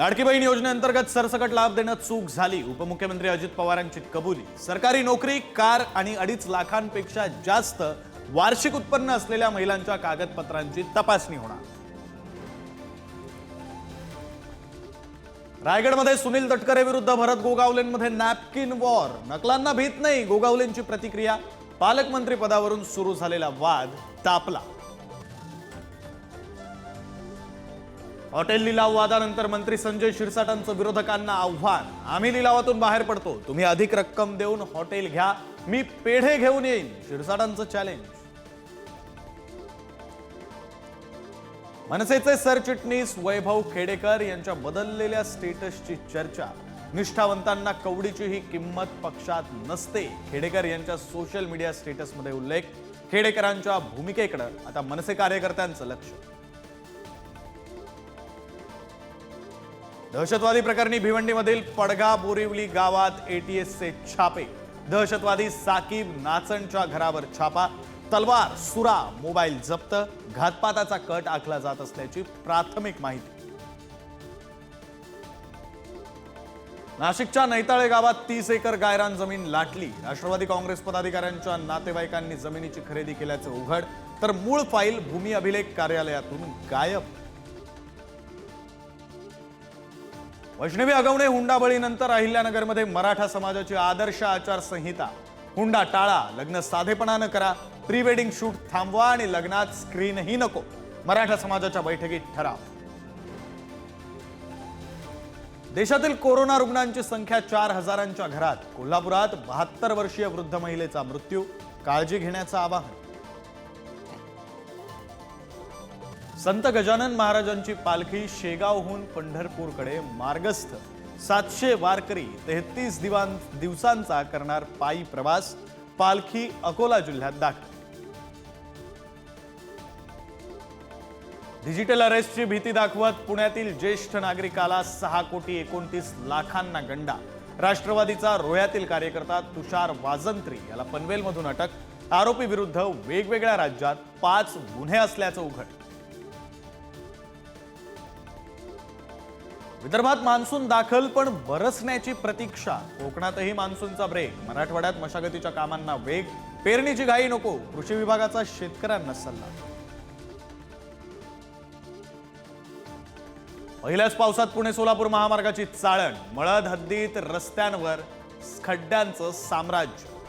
लाडकी बहीण योजनेअंतर्गत सरसकट लाभ देण्यात चूक झाली. उपमुख्यमंत्री अजित पवारांची कबुली. सरकारी नोकरी कार आणि अडीच लाखांपेक्षा जास्त वार्षिक उत्पन्न असलेल्या महिलांच्या कागदपत्रांची तपासणी होणार. रायगडमध्ये सुनील तटकरे विरुद्ध भरत गोगावलेंमध्ये नॅपकिन वॉर. नकलांना भीत नाही गोगावलेंची प्रतिक्रिया. पालकमंत्री पदावरून सुरू झालेला वाद तापला. हॉटेल लिलाव वादानंतर मंत्री संजय शिरसाटांचं विरोधकांना आव्हान. आम्ही लिलावातून बाहेर पडतो. तुम्ही अधिक रक्कम देऊन हॉटेल घ्या. मी पेढे घेऊन येईन. शिरसाटांचं चॅलेंज मनसेचे सरचिटणीस वैभव खेडेकर यांच्या बदललेल्या स्टेटसची चर्चा. निष्ठावंतांना कवडीची ही किंमत पक्षात नसते. खेडेकर यांच्या सोशल मीडिया स्टेटसमध्ये उल्लेख. खेडेकरांच्या भूमिकेकडे. आता मनसे कार्यकर्त्यांचं लक्ष. दहशतवादी प्रकरणी भिवंडीमधील पडगा बोरिवली गावात एटीएसचे छापे. दहशतवादी साकीब नाचणच्या घरावर छापा. तलवार सुरा मोबाईल जप्त. घातपाताचा कट आखला जात असल्याची प्राथमिक माहिती. नाशिकच्या नैताळे गावात तीस एकर गायरान जमीन लाटली. राष्ट्रवादी काँग्रेस पदाधिकाऱ्यांच्या नातेवाईकांनी जमिनीची खरेदी केल्याचं उघड. तर मूळ फाईल भूमी अभिलेख कार्यालयातून गायब. वैष्णवी अगवणे हुंडाबळीनंतर अहिल्यानगरमध्ये मराठा समाजाची आदर्श आचारसंहिता. हुंडा टाळा लग्न साधेपणानं करा प्री वेडिंग शूट थांबवा आणि लग्नात स्क्रीनही नको. मराठा समाजाच्या बैठकीत ठराव. देशातील कोरोना रुग्णांची संख्या चार हजारांच्या घरात. कोल्हापुरात बहात्तर वर्षीय वृद्ध महिलेचा मृत्यू. काळजी घेण्याचं आवाहन. संत गजानन महाराजांची पालखी शेगावहून पंढरपूरकडे मार्गस्थ. सातशे वारकरी तेहतीस दिवां दिवसांचा करणार पायी प्रवास. पालखी अकोला जिल्ह्यात दाखल. डिजिटल अरेस्टची भीती दाखवत पुण्यातील ज्येष्ठ नागरिकाला सहा कोटी एकोणतीस लाखांना गंडा. राष्ट्रवादीचा रोह्यातील कार्यकर्ता तुषार वाजंत्री याला पनवेलमधून अटक. आरोपी विरुद्ध वेगवेगळ्या राज्यात पाच गुन्हे असल्याचं उघड. विदर्भात मान्सून दाखल पण बरसण्याची प्रतीक्षा. कोकणातही मान्सूनचा ब्रेक मराठवाड्यात मशागतीच्या कामांना वेग. पेरणीची घाई नको. कृषी विभागाचा शेतकऱ्यांना सल्ला. पहिल्याच पावसात पुणे सोलापूर महामार्गाची चाळण. मळद हद्दीत रस्त्यांवर खड्ड्यांचं साम्राज्य.